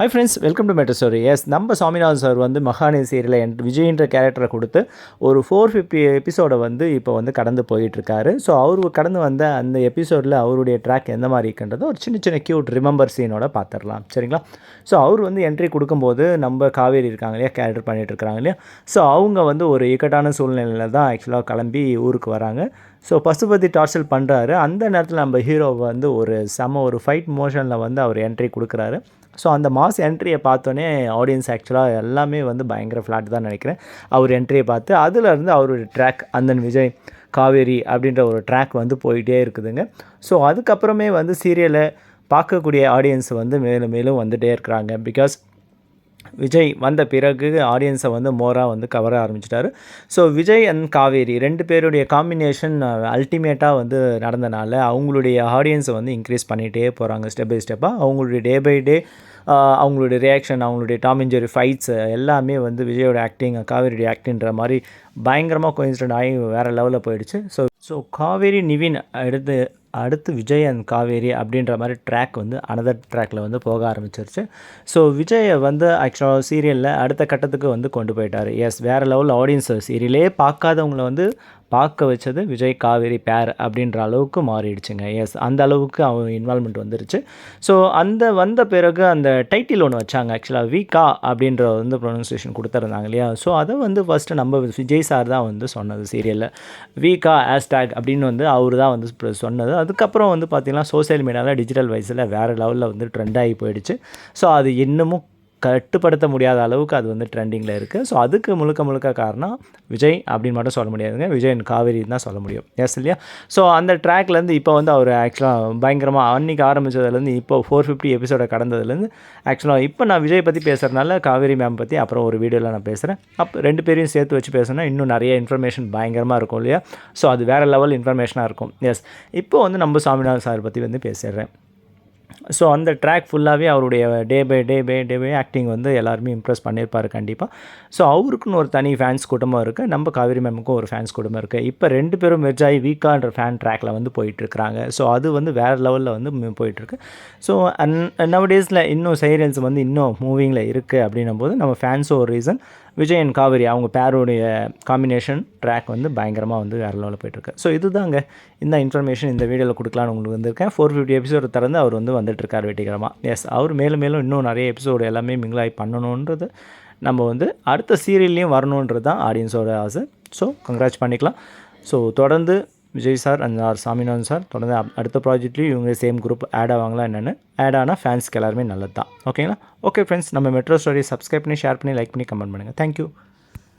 Hi friends welcome to metro story S நம்ம Saminathan sir வந்து மகாநதி சீரியலில் என் விஜய்ன்ற கேரக்டரை கொடுத்து ஒரு ஃபோர் ஃபிஃப்டி எபிசோடை வந்து இப்போ வந்து கடந்து போயிட்டுருக்காரு. ஸோ அவர் கடந்து வந்த அந்த எபிசோடில் அவருடைய ட்ராக் எந்த மாதிரி இருக்குன்றதை ஒரு சின்ன சின்ன க்யூட் ரிமெம்பர் சீனோட பார்த்துடலாம் சரிங்களா? ஸோ அவர் வந்து என்ட்ரி கொடுக்கும்போது நம்ம காவேரி இருக்காங்க இல்லையா கேரக்டர் பண்ணிகிட்டு இருக்காங்க இல்லையா? ஸோ அவங்க வந்து ஒரு இக்கட்டான சூழ்நிலையில் தான் ஆக்சுவலாக கிளம்பி ஊருக்கு வராங்க. ஸோ பசுபதி டார்ச்சல் பண்ணுறாரு அந்த நேரத்தில் நம்ம ஹீரோ வந்து ஒரு செம ஒரு ஃபைட் மோஷனில் வந்து அவர் என்ட்ரி கொடுக்குறாரு. ஸோ அந்த மாஸ் என்ட்ரியை பார்த்தோன்னே ஆடியன்ஸ் ஆக்சுவலாக எல்லாமே வந்து பயங்கர ஃப்ளாட் தான் நினைக்கிறேன். அவர் என்ட்ரியை பார்த்து அதுலேருந்து அவருடைய ட்ராக் அந்தன் விஜய் காவேரி அப்படின்ற ஒரு ட்ராக் வந்து போயிட்டே இருக்குதுங்க. ஸோ அதுக்கப்புறமே வந்து சீரியலை பார்க்கக்கூடிய ஆடியன்ஸ் வந்து மேலும் மேலும் வந்துகிட்டே இருக்கிறாங்க. பிகாஸ் விஜய் வந்த பிறகு ஆடியன்ஸை வந்து மோராக வந்து கவர ஆரம்பிச்சிட்டாரு. ஸோ விஜய் அண்ட் காவேரி ரெண்டு பேருடைய காம்பினேஷன் அல்டிமேட்டாக வந்து நடந்தனால அவங்களுடைய ஆடியன்ஸை வந்து இன்க்ரீஸ் பண்ணிகிட்டே போகிறாங்க ஸ்டெப் பை ஸ்டெப்பாக அவங்களுடைய டே பை டே அவங்களுடைய ரியாக்ஷன் அவங்களுடைய டாம் இன்ஜரி ஃபைட்ஸ் எல்லாமே வந்து விஜயோட ஆக்டிங் காவேரியோட ஆக்டிங்கிற மாதிரி பயங்கரமாக கோயின்சிடென்ட் ஆகி வேறு லெவலில் போயிடுச்சு. ஸோ ஸோ காவேரி நிவின் எடுத்து அடுத்து விஜய் அண்ட் காவேரி அப்படின்ற மாதிரி ட்ராக் வந்து அனதர் ட்ராக்கில் வந்து போக ஆரம்பிச்சிருச்சு. ஸோ விஜயை வந்து ஆக்சுவலாக சீரியலில் அடுத்த கட்டத்துக்கு வந்து கொண்டு போயிட்டார். எஸ் வேறு லெவலில் ஆடியன்ஸ் சீரியலே பார்க்காதவங்கள வந்து பார்க்க வச்சது விஜய் காவேரி பேர் அப்படின்ற அளவுக்கு மாறிடுச்சுங்க. எஸ் அந்த அளவுக்கு அவங்க இன்வால்மெண்ட் வந்துருச்சு. ஸோ அந்த வந்த பிறகு அந்த டைட்டில் ஒன்று வச்சாங்க. ஆக்சுவலாக விகா அப்படின்ற வந்து ப்ரொனன்சியேஷன் கொடுத்துருந்தாங்க இல்லையா? ஸோ அதை வந்து ஃபஸ்ட்டு நம்ம விஜய் சார் தான் வந்து சொன்னது சீரியலில் விகா ஹேஷ்டேக் அப்படின்னு வந்து அவர் தான் வந்து சொன்னது. அதுக்கப்புறம் வந்து பார்த்திங்கன்னா சோசியல் மீடியாவில் டிஜிட்டல் வைஸில் வேறு லெவலில் வந்து ட்ரெண்ட் ஆகி போயிடுச்சு. ஸோ அது இன்னமும் கட்டுப்படுத்த முடியாத அளவுக்கு அது வந்து ட்ரெண்டிங்கில் இருக்குது ஸோ அதுக்கு முழுக்க முழுக்க காரணம் விஜய் அப்படின்னு மட்டும் சொல்ல முடியாதுங்க. விஜய் காவேரி தான் சொல்ல முடியும். எஸ் இல்லையா? ஸோ அந்த ட்ராக்லேருந்து இப்போ வந்து அவர் ஆக்சுவலாக பயங்கரமாக அன்றைக்கி ஆரம்பித்ததுலேருந்து இப்போ ஃபோர் ஃபிஃப்டி எபிசோடை கடந்ததுலேருந்து ஆக்சுவலாக இப்போ நான் விஜய் பற்றி பேசுகிறதுனால காவேரி மேம் பற்றி அப்புறம் ஒரு வீடியோவில் நான் பேசுகிறேன் அப்போ ரெண்டு பேரையும் சேர்த்து வச்சு பேசுனா இன்னும் நிறைய இன்ஃபர்மேஷன் பயங்கரமாக இருக்கும் இல்லையா? ஸோ அது வேறு லெவல் இன்ஃபர்மேஷனாக இருக்கும். எஸ் இப்போ வந்து நம்ம சாமிநாதன் சார் பற்றி வந்து பேசிடுறேன். ஸோ அந்த ட்ராக் ஃபுல்லாகவே அவருடைய day by day by day by acting வந்து எல்லாருமே இம்ப்ரெஸ் பண்ணியிருப்பார் கண்டிப்பாக ஸோ அவருக்குன்னு ஒரு தனி ஃபேன்ஸ் கூட்டமாக இருக்குது நம்ம காவேரி மேமுக்கும் ஒரு ஃபேன்ஸ் கூட்டமாக இருக்குது இப்போ ரெண்டு பேரும் மெர்ஜாயி வீக்கான்ற ஃபேன் ட்ராக்கில் வந்து போயிட்டுருக்குறாங்க. ஸோ அது வந்து வேறு லெவலில் வந்து போயிட்டுருக்கு. ஸோ அன் நவடேஸில் இன்னும் சைரன்ஸ் வந்து இன்னும் மூவிங்கில் இருக்குது அப்படின்னும் போது நம்ம ஃபேன்ஸும் ஒரு ரீசன் விஜய் அண்ட் காவேரி அவங்க பேருடைய காம்பினேஷன் ட்ராக் வந்து பயங்கரமாக வந்து வேறு லெவலில் போயிட்டுருக்கு. ஸோ இதுதாங்க இந்த இன்ஃபர்மேஷன் இந்த வீடியோவில் கொடுக்கலான்னு உங்களுக்கு வந்திருக்கேன். ஃபோர் ஃபிஃப்டி எபிசோடு திறந்து அவர் வந்து வந்துட்டுருக்கார் வெற்றிகரமாக எஸ் அவர் மேலும் மேலும் இன்னும் நிறைய எபிசோடு எல்லாமே மிங்கிளாகி பண்ணணுன்றது நம்ம வந்து அடுத்த சீரியல்லையும் வரணுன்றது தான் ஆடியன்ஸோட ஆசை. ஸோ கங்க்ராச் பண்ணிக்கலாம். ஸோ தொடர்ந்து Vijay sir and R Saminathan sir தொடர்ந்து அடுத்த ப்ராஜெக்ட்லேயும் இவங்க சேம் குரூப் ஆட் ஆவாங்களா என்னென்னு ஆட் ஆனால் ஃபேன்ஸ்க்கு எல்லாருமே நல்லது தான் ஓகேங்களா ஓகே ஃப்ரெண்ட்ஸ் நம்ம மெட்ரோ ஸ்டோரி சப்ஸ்கிரைப் பண்ணி ஷேர் பண்ணி லைக் பண்ணி கமெண்ட் பண்ணுங்கள் தேங்க்யூ